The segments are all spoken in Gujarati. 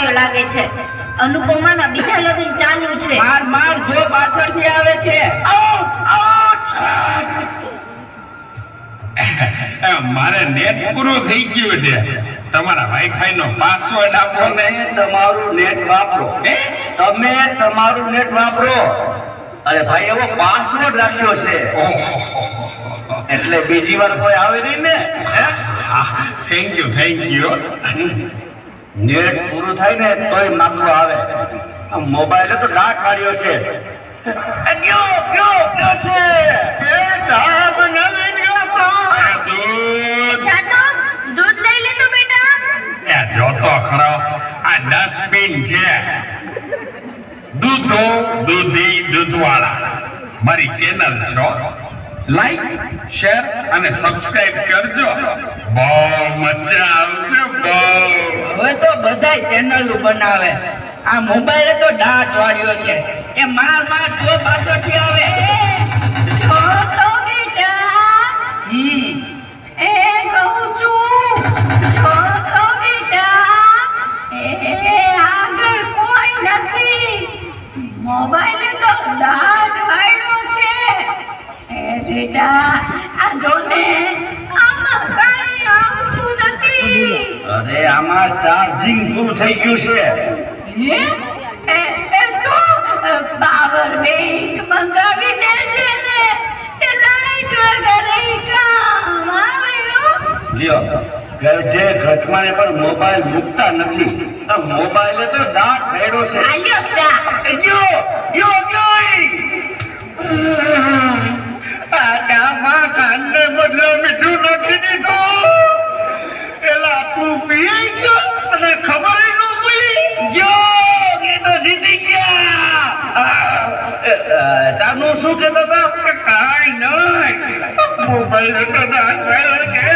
આવ્યો લાગે છે. અનુપમાના બીજા લગ્ન ચાલુ છે. માર માર જો પાછળથી આવે છે. મારે નેટ પૂરું થઈ ગયું છે. તમારા વાઈફાઈ નો પાસવર્ડ આપો ને. તમારું નેટ વાપરો. તમે તમારું નેટ વાપરો. અરે ભાઈ એવો પાસવર્ડ રાખ્યો છે. એટલે બીજી વાર કોઈ આવે નહીં ને હે? Thank you thank you net પૂરું થાય ને તોય માગવું આવે. આ મોબાઈલે તો ડાક કાઢ્યો છે. છે. એ ધાબ ગયો તો. દૂધ. જાતો દૂધ લઈ લે તો બેટા. એ જોતો ખરો આ ડસ્ટબિન છે. દૂધો દૂધી દૂધવાળા. મારી ચેનલ છો? લાઈક શેર અને સબસ્ક્રાઇબ કરજો. બહુ મજા આવશે બહુ. હવે તો બધાય ચેનલ બનાવે. આ મોબાઈલે તો ડાટ વાળ્યો છે. એ માર માર જો પાછળથી આવે. જો તો બેટા હમ. એ કહું છું જો તો બેટા એ આગળ કોઈ નથી. મોબાઈલ તો ડાટ વાળ્યો બેટા આ જો આમાં કાંઈ આવતું નથી. અરે આમાં ચાર્જિંગ પૂરું થઈ ગયું છે? એ એ તો પાવર બેંક મંગાવી દે ને. તે લાઈટ વગર કામ આવેલું લ્યો ગઢે ઘટમાને પણ મોબાઈલ મૂકતા નથી. આ મોબાઈલે તો દાંત ભેડો છે. આલ્યો ચા. ગયો એ, અ, ચાનું શું કહેતા હતા કે કાંઈ નહીં મોબાઈલ તો દાંત વાળો છે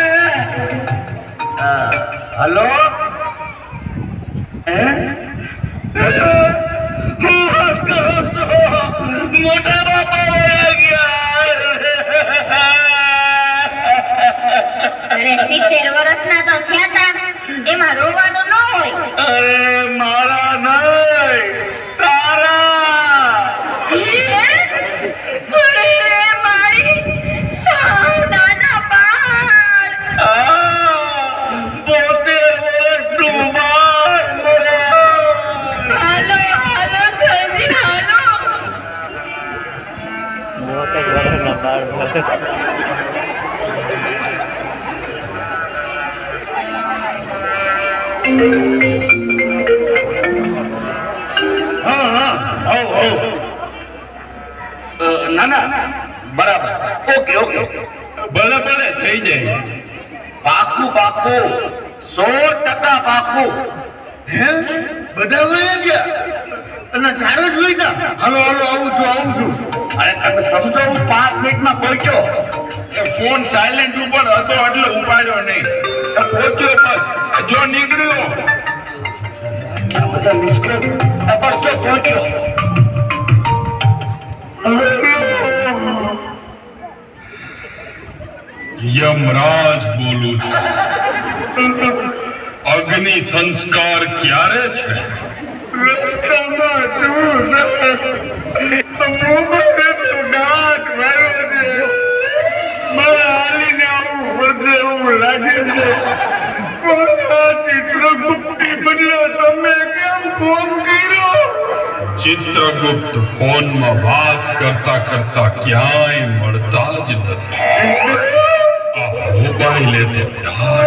અ, હલો હે હેલો? હું વાત કરું છું મોટા બાપા ના ના બરાબર. Okay okay. ભલે ભલે, થઈ જાય. પાકું પાકું. સો ટકા પાકું. હે? બધા ગયા? અને ચાર જ ગયા? હાલો હાલો અરે તમે સમજો હું પાંચ મિનિટમાં પહોંચ્યો? એ ફોન સાયલેન્ટ ઉપર હતો એટલે ઉપાડ્યો નહીં. એ પહોંચ્યો બસ. એ જો નીકળ્યો. આ બધા નિષ્ક્રિય આ બસ જો પહોંચ્યો. યમરાજ બોલું છું. અગ્નિ સંસ્કાર ક્યારે છે? રસ્તામાં શું છે લાગે છે પણ આ ચિત્રગુપ્તી બદલે તમે કેમ ફોન કર્યો ચિત્રગુપ્ત ફોનમાં વાત કરતા કરતા ક્યાંય મળતા જ નથી આ મોબાઈલે તો ડાટ